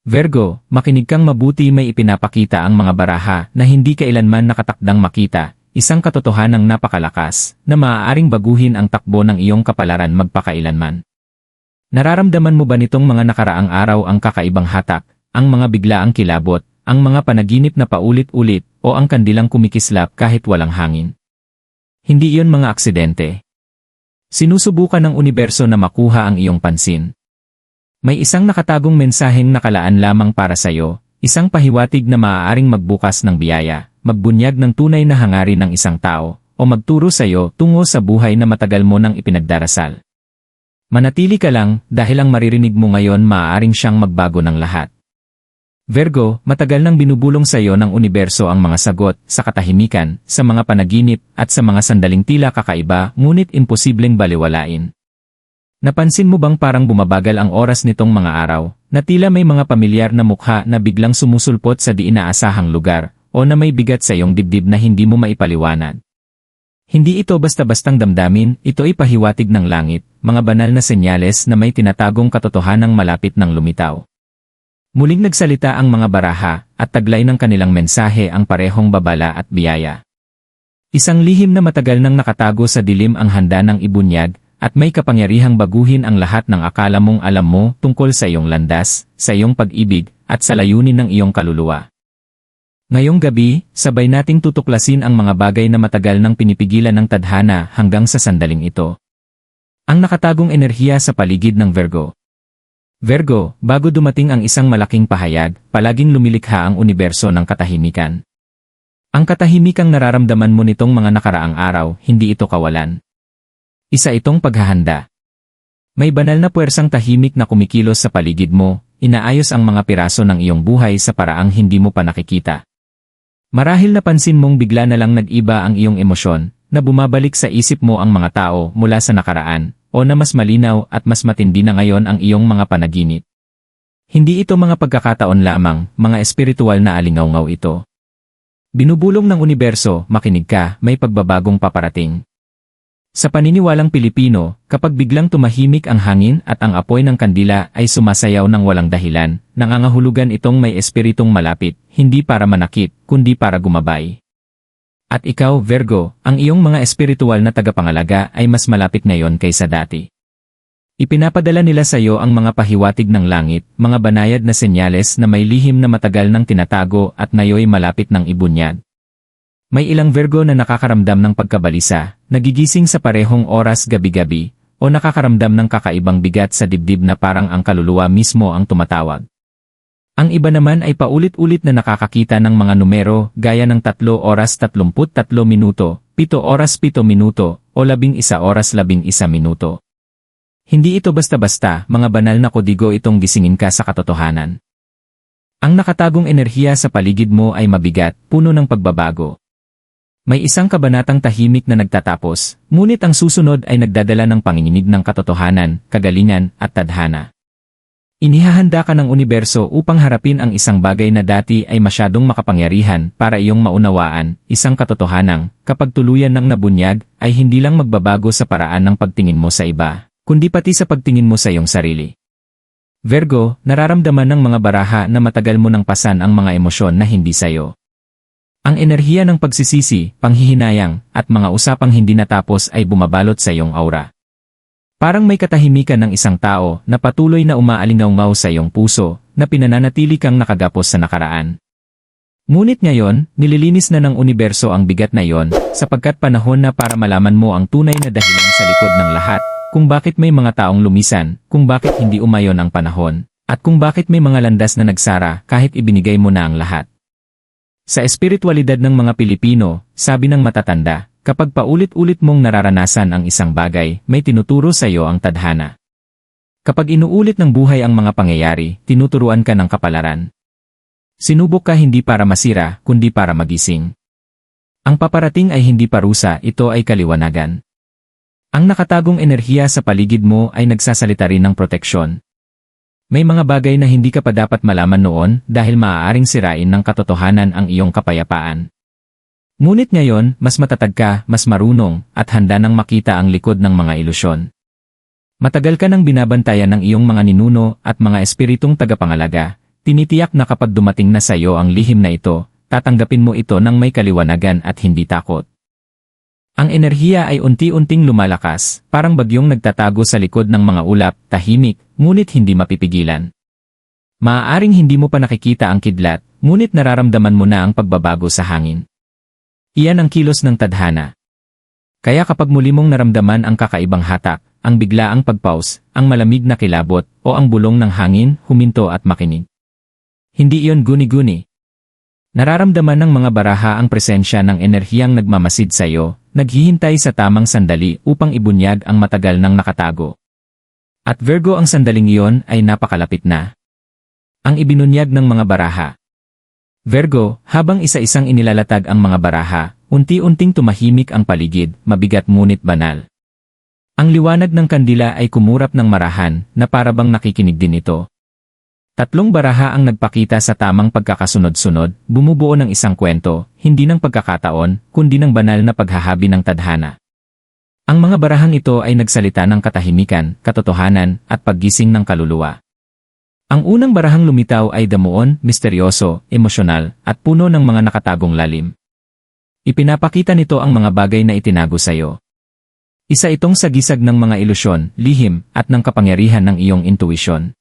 Virgo, makinig kang mabuti may ipinapakita ang mga baraha na hindi kailanman nakatakdang makita, isang katotohanang napakalakas na maaaring baguhin ang takbo ng iyong kapalaran magpakailanman. Nararamdaman mo ba nitong mga nakaraang araw ang kakaibang hatak, ang mga biglaang kilabot, ang mga panaginip na paulit-ulit, o ang kandilang kumikislap kahit walang hangin? Hindi iyon mga aksidente. Sinusubukan ng universo na makuha ang iyong pansin. May isang nakatagong mensaheng nakalaan lamang para sa iyo, isang pahiwatig na maaaring magbukas ng biyaya, magbunyag ng tunay na hangarin ng isang tao, o magturo sa iyo tungo sa buhay na matagal mo nang ipinagdarasal. Manatili ka lang dahil ang maririnig mo ngayon maaaring siyang magbago ng lahat. Virgo, matagal nang binubulong sa iyo ng universo ang mga sagot sa katahimikan, sa mga panaginip, at sa mga sandaling tila kakaiba ngunit imposibleng baliwalain. Napansin mo bang parang bumabagal ang oras nitong mga araw, na tila may mga pamilyar na mukha na biglang sumusulpot sa di inaasahang lugar, o na may bigat sa iyong dibdib na hindi mo maipaliwanag? Hindi ito basta-bastang damdamin, ito ay pahiwatig ng langit, mga banal na senyales na may tinatagong katotohanang malapit ng lumitaw. Muling nagsalita ang mga baraha, at taglay ng kanilang mensahe ang parehong babala at biyaya. Isang lihim na matagal nang nakatago sa dilim ang handa ng ibunyag, at may kapangyarihang baguhin ang lahat ng akala mong alam mo tungkol sa iyong landas, sa iyong pag-ibig, at sa layunin ng iyong kaluluwa. Ngayong gabi, sabay nating tutuklasin ang mga bagay na matagal nang pinipigilan ng tadhana hanggang sa sandaling ito. Ang nakatagong enerhiya sa paligid ng Virgo. Virgo, bago dumating ang isang malaking pahayag, palaging lumilikha ang universo ng katahimikan. Ang katahimikang nararamdaman mo nitong mga nakaraang araw, hindi ito kawalan. Isa itong paghahanda. May banal na puwersang tahimik na kumikilos sa paligid mo, inaayos ang mga piraso ng iyong buhay sa paraang hindi mo pa nakikita. Marahil napansin mong bigla na lang nag-iba ang iyong emosyon, na bumabalik sa isip mo ang mga tao mula sa nakaraan, o na mas malinaw at mas matindi na ngayon ang iyong mga panaginip. Hindi ito mga pagkakataon lamang, mga espiritual na alingaw-ngaw ito. Binubulong ng universo, makinig ka, may pagbabagong paparating. Sa paniniwalang Pilipino, kapag biglang tumahimik ang hangin at ang apoy ng kandila ay sumasayaw ng walang dahilan, nangangahulugan itong may espiritong malapit, hindi para manakit, kundi para gumabay. At ikaw, Virgo, ang iyong mga espiritual na tagapangalaga ay mas malapit ngayon kaysa dati. Ipinapadala nila sa iyo ang mga pahiwatig ng langit, mga banayad na senyales na may lihim na matagal ng tinatago at ngayoy malapit ng ibunyag. May ilang Virgo na nakakaramdam ng pagkabalisa, nagigising sa parehong oras gabi-gabi, o nakakaramdam ng kakaibang bigat sa dibdib na parang ang kaluluwa mismo ang tumatawag. Ang iba naman ay paulit-ulit na nakakakita ng mga numero gaya ng 3 oras 33 minuto, 7 oras 7 minuto, o 11 oras 11 minuto. Hindi ito basta-basta, mga banal na kodigo itong gisingin ka sa katotohanan. Ang nakatagong enerhiya sa paligid mo ay mabigat, puno ng pagbabago. May isang kabanatang tahimik na nagtatapos, ngunit ang susunod ay nagdadala ng panginginig ng katotohanan, kagalingan, at tadhana. Inihahanda ka ng universo upang harapin ang isang bagay na dati ay masyadong makapangyarihan para iyong maunawaan, isang katotohanang, kapag tuluyan ng nabunyag, ay hindi lang magbabago sa paraan ng pagtingin mo sa iba, kundi pati sa pagtingin mo sa iyong sarili. Virgo, nararamdaman ng mga baraha na matagal mo nang pasan ang mga emosyon na hindi sayo. Ang enerhiya ng pagsisisi, panghihinayang, at mga usapang hindi natapos ay bumabalot sa iyong aura. Parang may katahimikan ng isang tao na patuloy na umaalingaw sa iyong puso, na pinananatili kang nakagapos sa nakaraan. Ngunit ngayon, nililinis na ng universo ang bigat na iyon, sapagkat panahon na para malaman mo ang tunay na dahilan sa likod ng lahat, kung bakit may mga taong lumisan, kung bakit hindi umayon ang panahon, at kung bakit may mga landas na nagsara kahit ibinigay mo na ang lahat. Sa espiritualidad ng mga Pilipino, sabi ng matatanda, kapag paulit-ulit mong nararanasan ang isang bagay, may tinuturo sa iyo ang tadhana. Kapag inuulit ng buhay ang mga pangyayari, tinuturuan ka ng kapalaran. Sinubok ka hindi para masira, kundi para magising. Ang paparating ay hindi parusa, ito ay kaliwanagan. Ang nakatagong enerhiya sa paligid mo ay nagsasalita rin ng proteksyon, may mga bagay na hindi ka pa dapat malaman noon dahil maaaring sirain ng katotohanan ang iyong kapayapaan. Ngunit ngayon, mas matatag ka, mas marunong, at handa nang makita ang likod ng mga ilusyon. Matagal ka nang binabantayan ng iyong mga ninuno at mga espiritong tagapangalaga, tinitiyak na kapag dumating na sa iyo ang lihim na ito, tatanggapin mo ito ng may kaliwanagan at hindi takot. Ang enerhiya ay unti-unting lumalakas, parang bagyong nagtatago sa likod ng mga ulap, tahimik, ngunit hindi mapipigilan. Maaaring hindi mo pa nakikita ang kidlat, ngunit nararamdaman mo na ang pagbabago sa hangin. Iyan ang kilos ng tadhana. Kaya kapag muli mong naramdaman ang kakaibang hatak, ang biglaang pagpaus, ang malamig na kilabot, o ang bulong ng hangin, huminto at makinig. Hindi iyon guni-guni. Nararamdaman ng mga baraha ang presensya ng enerhiyang nagmamasid sa iyo, naghihintay sa tamang sandali upang ibunyag ang matagal nang nakatago. At Virgo ang sandaling iyon ay napakalapit na. Ang ibinunyag ng mga baraha. Virgo, habang isa-isang inilalatag ang mga baraha, unti-unting tumahimik ang paligid, mabigat ngunit banal. Ang liwanag ng kandila ay kumurap ng marahan na parabang nakikinig din ito. Tatlong baraha ang nagpakita sa tamang pagkakasunod-sunod, bumubuo ng isang kwento, hindi ng pagkakataon, kundi ng banal na paghahabi ng tadhana. Ang mga barahang ito ay nagsalita ng katahimikan, katotohanan, at paggising ng kaluluwa. Ang unang barahang lumitaw ay damuon, misteryoso, emosyonal, at puno ng mga nakatagong lalim. Ipinapakita nito ang mga bagay na itinago sa iyo. Isa itong sagisag ng mga ilusyon, lihim, at ng kapangyarihan ng iyong intuisyon.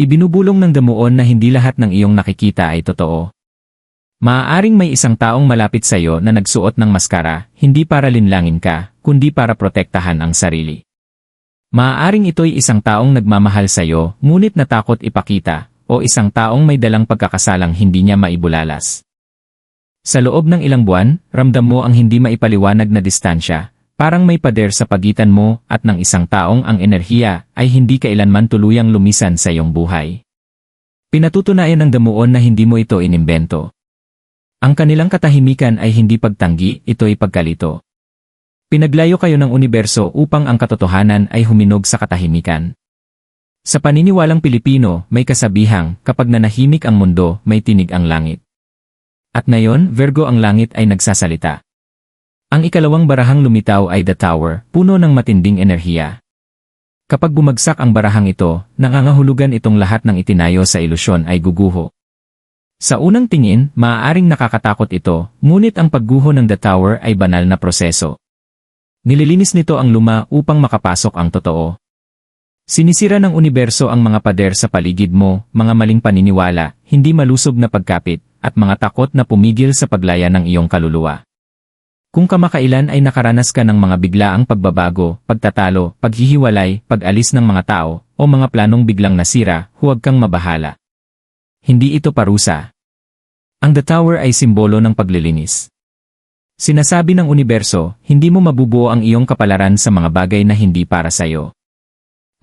Ibinubulong ng damuon na hindi lahat ng iyong nakikita ay totoo. Maaaring may isang taong malapit sa iyo na nagsuot ng maskara, hindi para linlangin ka, kundi para protektahan ang sarili. Maaaring ito'y isang taong nagmamahal sa iyo, ngunit natakot ipakita, o isang taong may dalang pagkakasalang hindi niya maibulalas. Sa loob ng ilang buwan, ramdam mo ang hindi maipaliwanag na distansya, Parang may pader sa pagitan mo at ng isang taong ang enerhiya ay hindi kailanman tuluyang lumisan sa iyong buhay. Pinatutunayan ng damuon na hindi mo ito inimbento. Ang kanilang katahimikan ay hindi pagtanggi, ito ay pagkalito. Pinaglayo kayo ng universo upang ang katotohanan ay huminog sa katahimikan. Sa paniniwalang Pilipino, may kasabihang, kapag nanahimik ang mundo, may tinig ang langit. At ngayon, Virgo ang langit ay nagsasalita. Ang ikalawang barahang lumitaw ay The Tower, puno ng matinding enerhiya. Kapag bumagsak ang barahang ito, nangangahulugan itong lahat ng itinayo sa ilusyon ay guguho. Sa unang tingin, maaaring nakakatakot ito, ngunit ang pagguho ng The Tower ay banal na proseso. Nililinis nito ang luma upang makapasok ang totoo. Sinisira ng universo ang mga pader sa paligid mo, mga maling paniniwala, hindi malusog na pagkapit, at mga takot na pumigil sa paglaya ng iyong kaluluwa. Kung kamakailan ay nakaranas ka ng mga biglaang pagbabago, pagtatalo, paghihiwalay, pag-alis ng mga tao, o mga planong biglang nasira, huwag kang mabahala. Hindi ito parusa. Ang The Tower ay simbolo ng paglilinis. Sinasabi ng universo, hindi mo mabubuo ang iyong kapalaran sa mga bagay na hindi para sa'yo.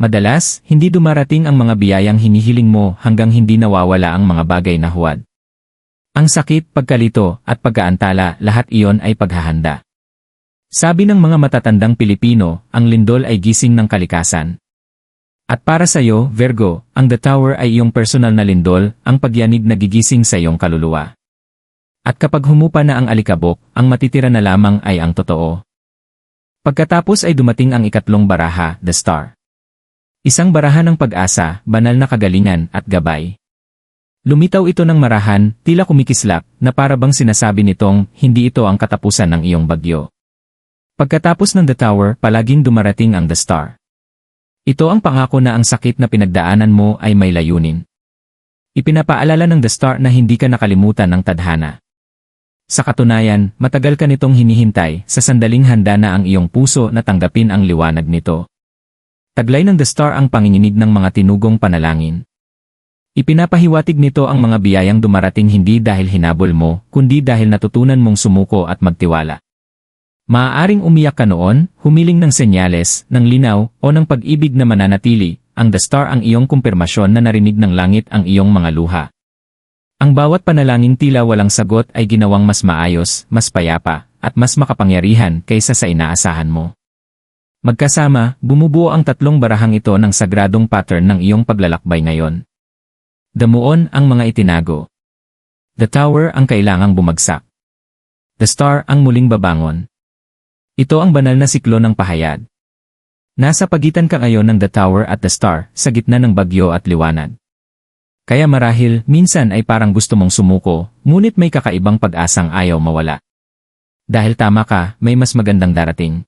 Madalas, hindi dumarating ang mga biyayang hinihiling mo hanggang hindi nawawala ang mga bagay na huwad. Ang sakit, pagkalito, at pagkaantala, lahat iyon ay paghahanda. Sabi ng mga matatandang Pilipino, ang lindol ay gising ng kalikasan. At para sa iyo, Virgo, ang The Tower ay iyong personal na lindol, ang pagyanig na gigising sa iyong kaluluwa. At kapag humupa na ang alikabok, ang matitira na lamang ay ang totoo. Pagkatapos ay dumating ang ikatlong baraha, The Star. Isang baraha ng pag-asa, banal na kagalingan at gabay. Lumitaw ito ng marahan, tila kumikislap, na para bang sinasabi nitong, hindi ito ang katapusan ng iyong bagyo. Pagkatapos ng The Tower, palaging dumarating ang The Star. Ito ang pangako na ang sakit na pinagdaanan mo ay may layunin. Ipinapaalala ng The Star na hindi ka nakalimutan ng tadhana. Sa katunayan, matagal ka nitong hinihintay, sa sandaling handa na ang iyong puso na tanggapin ang liwanag nito. Taglay ng The Star ang panginginig ng mga tinugong panalangin. Ipinapahiwatig nito ang mga biyayang dumarating hindi dahil hinabol mo, kundi dahil natutunan mong sumuko at magtiwala. Maaaring umiyak ka noon, humiling ng senyales, ng linaw, o ng pag-ibig na mananatili, ang The Star ang iyong kumpirmasyon na narinig ng langit ang iyong mga luha. Ang bawat panalangin tila walang sagot ay ginawang mas maayos, mas payapa, at mas makapangyarihan kaysa sa inaasahan mo. Magkasama, bumubuo ang tatlong barahang ito ng sagradong pattern ng iyong paglalakbay ngayon. Damuon ang mga itinago. The tower ang kailangang bumagsak. The star ang muling babangon. Ito ang banal na siklo ng pahayag. Nasa pagitan ka ngayon ng the tower at the star, sa gitna ng bagyo at liwanag. Kaya marahil, minsan ay parang gusto mong sumuko, ngunit may kakaibang pag-asang ayaw mawala. Dahil tama ka, may mas magandang darating.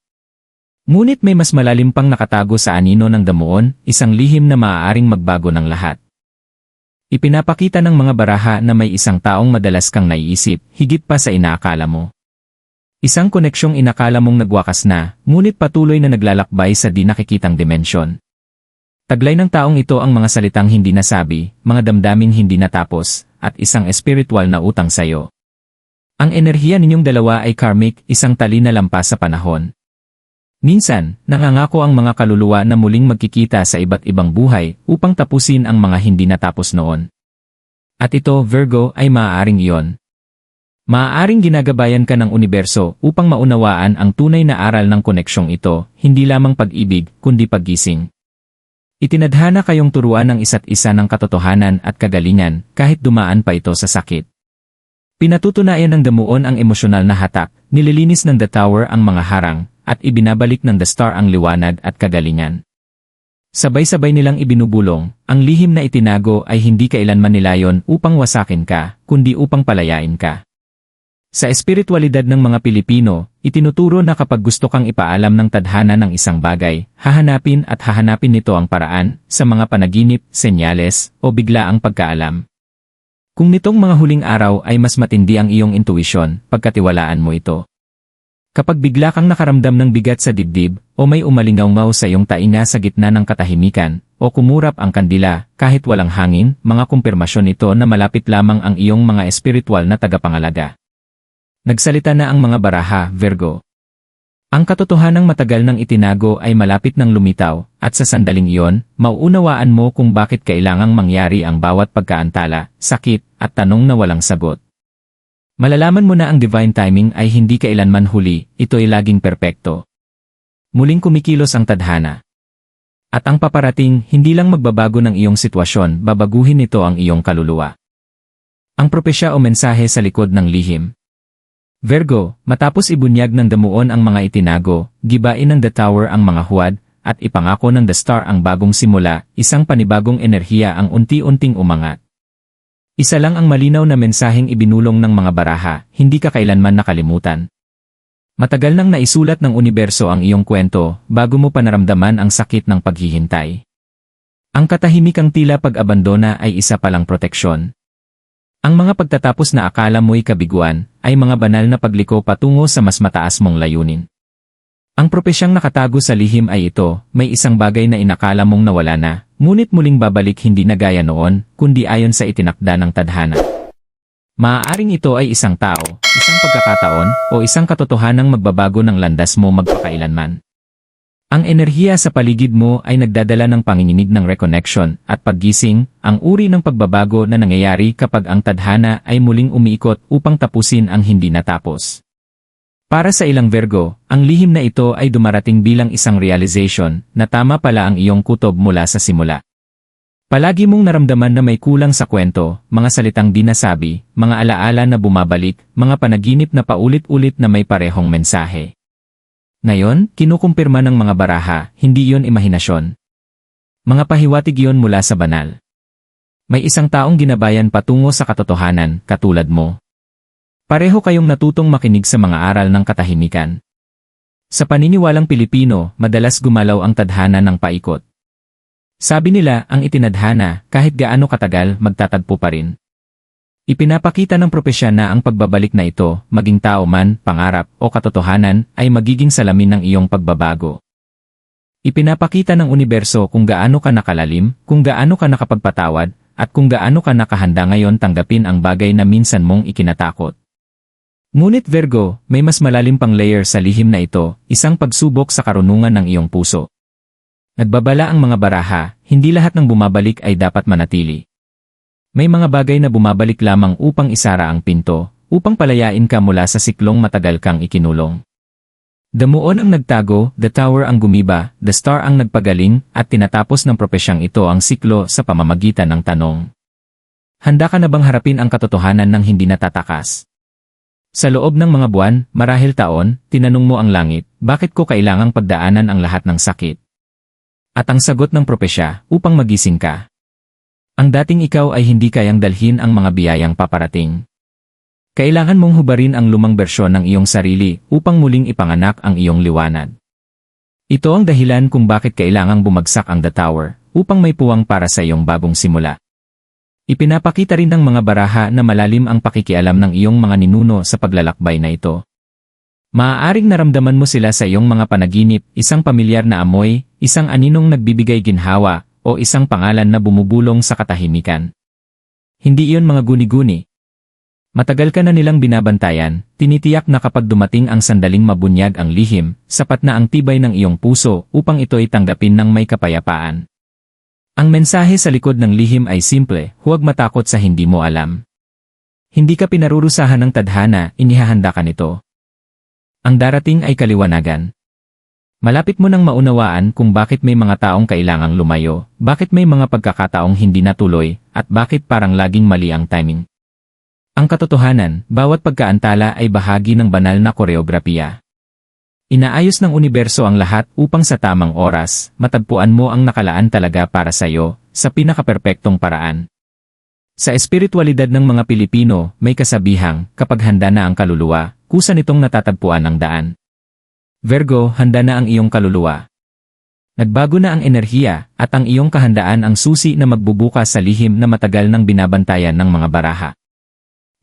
Ngunit may mas malalim pang nakatago sa anino ng damuon, isang lihim na maaaring magbago ng lahat. Ipinapakita ng mga baraha na may isang taong madalas kang naiisip, higit pa sa inaakala mo. Isang koneksyong inakala mong nagwakas na, ngunit patuloy na naglalakbay sa di nakikitang dimensyon. Taglay ng taong ito ang mga salitang hindi nasabi, mga damdaming hindi natapos, at isang espiritual na utang sayo. Ang enerhiya ninyong dalawa ay karmic, isang tali na lampas sa panahon. Minsan, nangangako ang mga kaluluwa na muling magkikita sa iba't ibang buhay upang tapusin ang mga hindi natapos noon. At ito, Virgo, ay maaaring iyon. Maaaring ginagabayan ka ng universo upang maunawaan ang tunay na aral ng koneksyong ito, hindi lamang pag-ibig, kundi paggising. Itinadhana kayong turuan ng isa't isa ng katotohanan at kagalingan kahit dumaan pa ito sa sakit. Pinatutunayan ng damuon ang emosyonal na hatak, nililinis ng The Tower ang mga harang, at ibinabalik ng The Star ang liwanag at kagalingan. Sabay-sabay nilang ibinubulong, ang lihim na itinago ay hindi kailanman nilayon upang wasakin ka, kundi upang palayain ka. Sa espiritualidad ng mga Pilipino, itinuturo na kapag gusto kang ipaalam ng tadhana ng isang bagay, hahanapin at hahanapin nito ang paraan sa mga panaginip, senyales, o bigla ang pagkaalam. Kung nitong mga huling araw ay mas matindi ang iyong intuisyon, pagkatiwalaan mo ito. Kapag bigla kang nakaramdam ng bigat sa dibdib, o may umalingaw sa iyong tainga sa gitna ng katahimikan, o kumurap ang kandila, kahit walang hangin, mga kumpirmasyon ito na malapit lamang ang iyong mga espiritual na tagapangalaga. Nagsalita na ang mga baraha, Virgo. Ang katotohanang matagal nang itinago ay malapit ng lumitaw, at sa sandaling iyon, mauunawaan mo kung bakit kailangang mangyari ang bawat pagkaantala, sakit, at tanong na walang sagot. Malalaman mo na ang divine timing ay hindi kailanman huli, ito ay laging perpekto. Muling kumikilos ang tadhana. At ang paparating, hindi lang magbabago ng iyong sitwasyon, babaguhin nito ang iyong kaluluwa. Ang propesya o mensahe sa likod ng lihim, Virgo, matapos ibunyag ng damuon ang mga itinago, gibain ng The Tower ang mga huwad, at ipangako ng The Star ang bagong simula, isang panibagong enerhiya ang unti-unting umangat. Isa lang ang malinaw na mensaheng ibinulong ng mga baraha, hindi ka kailanman nakalimutan. Matagal nang naisulat ng universo ang iyong kwento, bago mo panaramdaman ang sakit ng paghihintay. Ang katahimikang tila pag-abandona ay isa palang proteksyon. Ang mga pagtatapos na akala mo'y kabiguan, ay mga banal na pagliko patungo sa mas mataas mong layunin. Ang propesyang nakatago sa lihim ay ito, may isang bagay na inakala mong nawala na, ngunit muling babalik hindi na gaya noon, kundi ayon sa itinakda ng tadhana. Maaaring ito ay isang tao, isang pagkakataon, o isang katotohanang magbabago ng landas mo magpakailanman. Ang enerhiya sa paligid mo ay nagdadala ng panginginig ng reconnection at paggising, ang uri ng pagbabago na nangyayari kapag ang tadhana ay muling umiikot upang tapusin ang hindi natapos. Para sa ilang Virgo, ang lihim na ito ay dumarating bilang isang realization na tama pala ang iyong kutob mula sa simula. Palagi mong naramdaman na may kulang sa kwento, mga salitang di nasabi, mga alaala na bumabalik, mga panaginip na paulit-ulit na may parehong mensahe. Ngayon, kinukumpirma ng mga baraha, hindi yon imahinasyon. Mga pahiwatig yon mula sa banal. May isang taong ginabayan patungo sa katotohanan, katulad mo. Pareho kayong natutong makinig sa mga aral ng katahimikan. Sa paniniwalang Pilipino, madalas gumalaw ang tadhana ng paikot. Sabi nila, ang itinadhana, kahit gaano katagal, magtatagpo pa rin. Ipinapakita ng propesya na ang pagbabalik na ito, maging tao man, pangarap, o katotohanan, ay magiging salamin ng iyong pagbabago. Ipinapakita ng universo kung gaano ka nakalalim, kung gaano ka nakapagpatawad, at kung gaano ka nakahanda ngayon tanggapin ang bagay na minsan mong ikinatakot. Ngunit Virgo, may mas malalim pang layer sa lihim na ito, isang pagsubok sa karunungan ng iyong puso. Nagbabala ang mga baraha, hindi lahat ng bumabalik ay dapat manatili. May mga bagay na bumabalik lamang upang isara ang pinto, upang palayain ka mula sa siklong matagal kang ikinulong. Damuon ang nagtago, the tower ang gumiba, the star ang nagpagaling, at tinatapos ng propesyang ito ang siklo sa pamamagitan ng tanong. Handa ka na bang harapin ang katotohanan ng hindi natatakas? Sa loob ng mga buwan, marahil taon, tinanong mo ang langit, bakit ko kailangang pagdaanan ang lahat ng sakit? At ang sagot ng propesya, upang magising ka. Ang dating ikaw ay hindi kayang dalhin ang mga biyayang paparating. Kailangan mong hubarin ang lumang bersyon ng iyong sarili upang muling ipanganak ang iyong liwanag. Ito ang dahilan kung bakit kailangang bumagsak ang The Tower upang may puwang para sa iyong bagong simula. Ipinapakita rin ng mga baraha na malalim ang pakikialam ng iyong mga ninuno sa paglalakbay na ito. Maaaring naramdaman mo sila sa iyong mga panaginip, isang pamilyar na amoy, isang aninong nagbibigay ginhawa, o isang pangalan na bumubulong sa katahimikan. Hindi iyon mga guni-guni. Matagal ka na nilang binabantayan, tinitiyak na kapag dumating ang sandaling mabunyag ang lihim, sapat na ang tibay ng iyong puso upang ito'y tanggapin ng may kapayapaan. Ang mensahe sa likod ng lihim ay simple, huwag matakot sa hindi mo alam. Hindi ka pinarurusahan ng tadhana, inihahanda ka nito. Ang darating ay kaliwanagan. Malapit mo nang maunawaan kung bakit may mga taong kailangang lumayo, bakit may mga pagkakataong hindi natuloy, at bakit parang laging mali ang timing. Ang katotohanan, bawat pagkaantala ay bahagi ng banal na koreografiya. Inaayos ng universo ang lahat upang sa tamang oras, matagpuan mo ang nakalaan talaga para sa iyo, sa pinakaperpektong paraan. Sa espiritualidad ng mga Pilipino, may kasabihang, kapag handa na ang kaluluwa, kusa nitong natatagpuan ang daan. Virgo, handa na ang iyong kaluluwa. Nagbago na ang enerhiya, at ang iyong kahandaan ang susi na magbubukas sa lihim na matagal nang binabantayan ng mga baraha.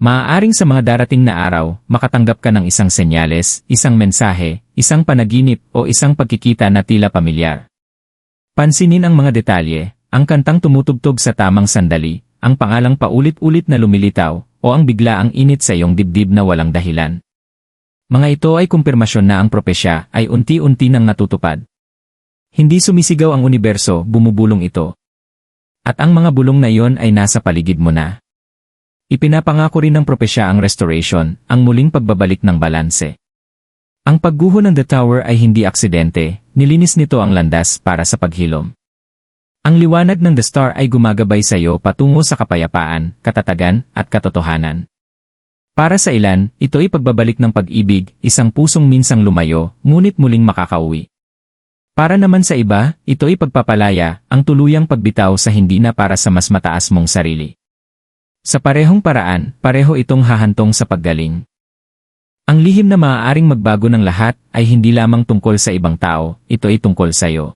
Maaaring sa mga darating na araw, makatanggap ka ng isang senyales, isang mensahe, isang panaginip o isang pagkikita na tila pamilyar. Pansinin ang mga detalye, ang kantang tumutugtog sa tamang sandali, ang pangalang paulit-ulit na lumilitaw, o ang bigla ang init sa iyong dibdib na walang dahilan. Mga ito ay kumpirmasyon na ang propesya ay unti-unti nang natutupad. Hindi sumisigaw ang universo, bumubulong ito. At ang mga bulong na iyon ay nasa paligid mo na. Ipinapangako rin ng propesya ang restoration, ang muling pagbabalik ng balanse. Ang pagguho ng The Tower ay hindi aksidente, nilinis nito ang landas para sa paghilom. Ang liwanag ng The Star ay gumagabay sa iyo patungo sa kapayapaan, katatagan, at katotohanan. Para sa ilan, ito ay pagbabalik ng pag-ibig, isang pusong minsang lumayo, ngunit muling makakauwi. Para naman sa iba, ito ay pagpapalaya, ang tuluyang pagbitaw sa hindi na para sa mas mataas mong sarili. Sa parehong paraan, pareho itong hahantong sa paggaling. Ang lihim na maaaring magbago ng lahat ay hindi lamang tungkol sa ibang tao, ito ay tungkol sa iyo.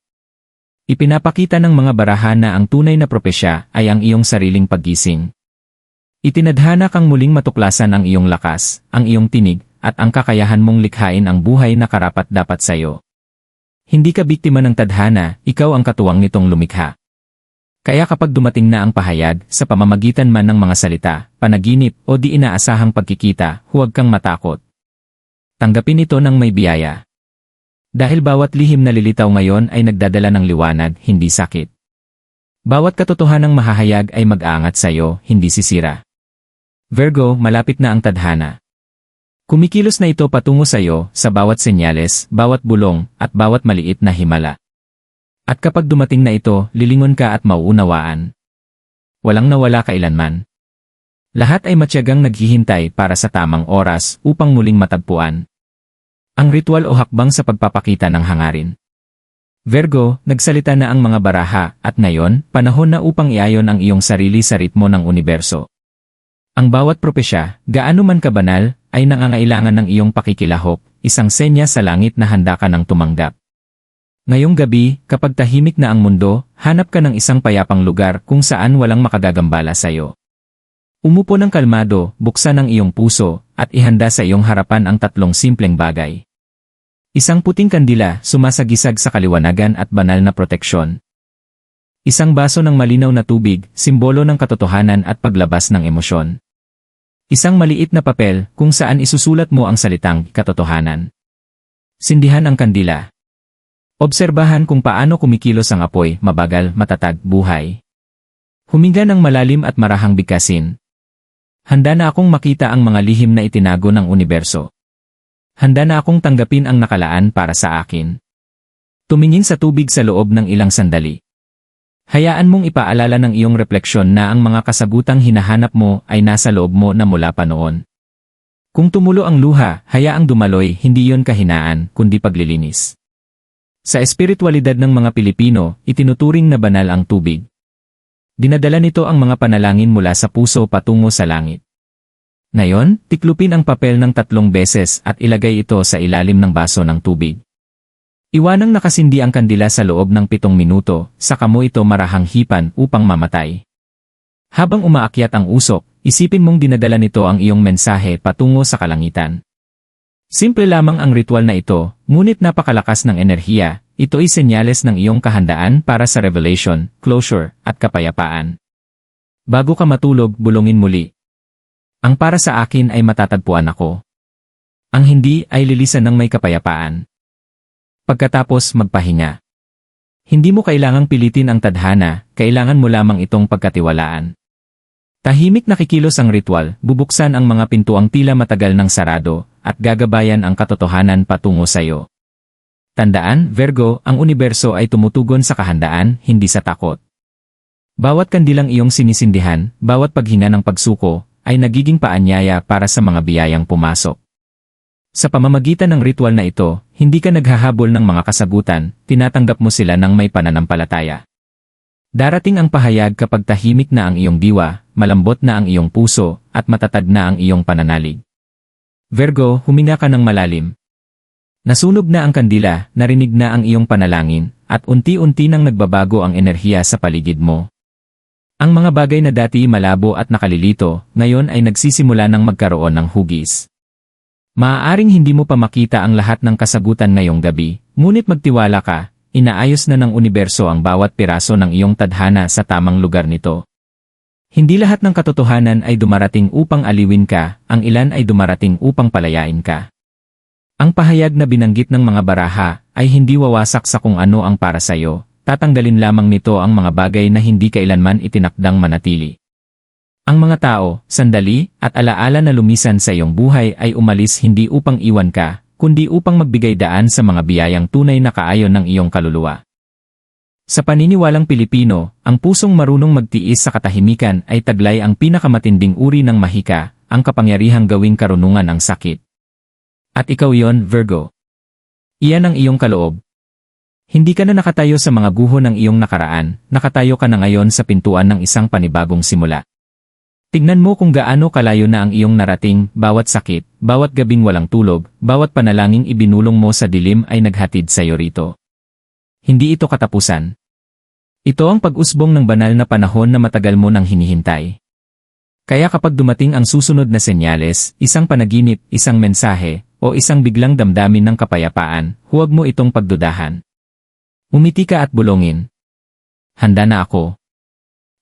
Ipinapakita ng mga barahan na ang tunay na propesya ay ang iyong sariling paggising. Itinadhana kang muling matuklasan ang iyong lakas, ang iyong tinig, at ang kakayahan mong likhain ang buhay na karapat dapat sa iyo. Hindi ka biktima ng tadhana, ikaw ang katuwang nitong lumikha. Kaya kapag dumating na ang pahayag, sa pamamagitan man ng mga salita, panaginip o di inaasahang pagkikita, huwag kang matakot. Tanggapin ito ng may biyaya. Dahil bawat lihim na lilitaw ngayon ay nagdadala ng liwanag, hindi sakit. Bawat katotohanang mahahayag ay mag-aangat sa iyo, hindi sisira. Virgo, malapit na ang tadhana. Kumikilos na ito patungo sa iyo, sa bawat senyales, bawat bulong, at bawat maliit na himala. At kapag dumating na ito, lilingon ka at mauunawaan. Walang nawala kailanman. Lahat ay matyagang naghihintay para sa tamang oras upang muling matagpuan. Ang ritual o hakbang sa pagpapakita ng hangarin. Virgo, nagsalita na ang mga baraha at ngayon, panahon na upang iayon ang iyong sarili sa ritmo ng universo. Ang bawat propesya, gaano man kabanal, ay nangangailangan ng iyong pakikilahok, isang senya sa langit na handa ka ng tumanggap. Ngayong gabi, kapag tahimik na ang mundo, hanap ka ng isang payapang lugar kung saan walang makagagambala sa iyo. Umupo ng kalmado, buksan ang iyong puso, at ihanda sa iyong harapan ang tatlong simpleng bagay. Isang puting kandila, sumasagisag sa kaliwanagan at banal na proteksyon. Isang baso ng malinaw na tubig, simbolo ng katotohanan at paglabas ng emosyon. Isang maliit na papel kung saan isusulat mo ang salitang katotohanan. Sindihan ang kandila, Obserbahan kung paano kumikilos ang apoy, mabagal, matatag, buhay. Huminga ng malalim at marahang bigkasin. Handa na akong makita ang mga lihim na itinago ng universo. Handa na akong tanggapin ang nakalaan para sa akin. Tumingin sa tubig sa loob ng ilang sandali. Hayaan mong ipaalala ng iyong refleksyon na ang mga kasagutang hinahanap mo ay nasa loob mo na mula pa noon. Kung tumulo ang luha, hayaang dumaloy, hindi yon kahinaan, kundi paglilinis. Sa espiritualidad ng mga Pilipino, itinuturing na banal ang tubig. Dinadala nito ang mga panalangin mula sa puso patungo sa langit. Ngayon, tiklupin ang papel ng tatlong beses at ilagay ito sa ilalim ng baso ng tubig. Iwanang nakasindi ang kandila sa loob ng pitong minuto, saka mo ito marahang hipan upang mamatay. Habang umaakyat ang usok, isipin mong dinadala nito ang iyong mensahe patungo sa kalangitan. Simple lamang ang ritual na ito, ngunit napakalakas ng enerhiya, ito ay senyales ng iyong kahandaan para sa revelation, closure, at kapayapaan. Bago ka matulog, bulungin muli. Ang para sa akin ay matatagpuan ako. Ang hindi ay lilisan ng may kapayapaan. Pagkatapos magpahinga. Hindi mo kailangang pilitin ang tadhana, kailangan mo lamang itong pagkatiwalaan. Tahimik na kikilos ang ritual, bubuksan ang mga pintuang tila matagal ng sarado, at gagabayan ang katotohanan patungo sa iyo. Tandaan, Virgo, ang universo ay tumutugon sa kahandaan, hindi sa takot. Bawat kandilang iyong sinisindihan, bawat paghinga ng pagsuko, ay nagiging paanyaya para sa mga biyayang pumasok. Sa pamamagitan ng ritual na ito, hindi ka naghahabol ng mga kasagutan, tinatanggap mo sila ng may pananampalataya. Darating ang pahayag kapag tahimik na ang iyong diwa, malambot na ang iyong puso, at matatag na ang iyong pananalig. Virgo, huminga ka ng malalim. Nasunog na ang kandila, narinig na ang iyong panalangin, at unti-unti nang nagbabago ang enerhiya sa paligid mo. Ang mga bagay na dati malabo at nakalilito, ngayon ay nagsisimula ng magkaroon ng hugis. Maaaring hindi mo pa makita ang lahat ng kasagutan ngayong gabi, ngunit magtiwala ka, inaayos na ng universo ang bawat piraso ng iyong tadhana sa tamang lugar nito. Hindi lahat ng katotohanan ay dumarating upang aliwin ka, ang ilan ay dumarating upang palayain ka. Ang pahayag na binanggit ng mga baraha ay hindi wawasak sa kung ano ang para sa iyo, tatanggalin lamang nito ang mga bagay na hindi kailanman itinakdang manatili. Ang mga tao, sandali, at alaala na lumisan sa iyong buhay ay umalis hindi upang iwan ka, kundi upang magbigay daan sa mga biyayang tunay na kaayon ng iyong kaluluwa. Sa paniniwalang Pilipino, ang pusong marunong magtiis sa katahimikan ay taglay ang pinakamatinding uri ng mahika, ang kapangyarihang gawing karunungan ang sakit. At ikaw yon, Virgo. Iyan ang iyong kaloob, hindi ka na nakatayo sa mga guho ng iyong nakaraan, nakatayo ka na ngayon sa pintuan ng isang panibagong simula. Tignan mo kung gaano kalayo na ang iyong narating, bawat sakit, bawat gabing walang tulog, bawat panalangin ibinulong mo sa dilim ay naghatid sa iyo rito. Hindi ito katapusan. Ito ang pag-usbong ng banal na panahon na matagal mo nang hinihintay. Kaya kapag dumating ang susunod na senyales, isang panaginip, isang mensahe, o isang biglang damdamin ng kapayapaan, huwag mo itong pagdudahan. Umiti ka at bulongin. Handa na ako.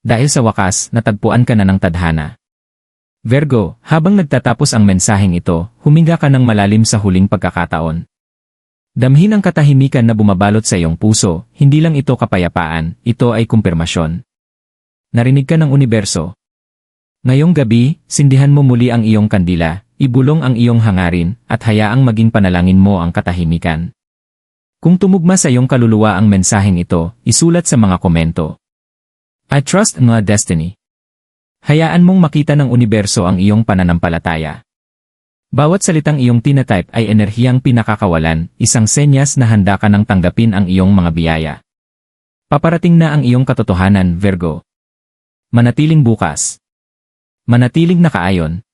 Dahil sa wakas, natagpuan ka na ng tadhana. Virgo, habang nagtatapos ang mensaheng ito, huminga ka ng malalim sa huling pagkakataon. Damhin ang katahimikan na bumabalot sa iyong puso, hindi lang ito kapayapaan, ito ay kumpirmasyon. Narinig ka ng universo. Ngayong gabi, sindihan mo muli ang iyong kandila, ibulong ang iyong hangarin, at hayaang maging panalangin mo ang katahimikan. Kung tumugma sa iyong kaluluwa ang mensaheng ito, isulat sa mga komento. I trust in my destiny. Hayaan mong makita ng universo ang iyong pananampalataya. Bawat salitang iyong tinatype ay enerhiyang pinakakawalan, isang senyas na handa ka nang tanggapin ang iyong mga biyaya. Paparating na ang iyong katotohanan, Virgo. Manatiling bukas. Manatiling nakaayon.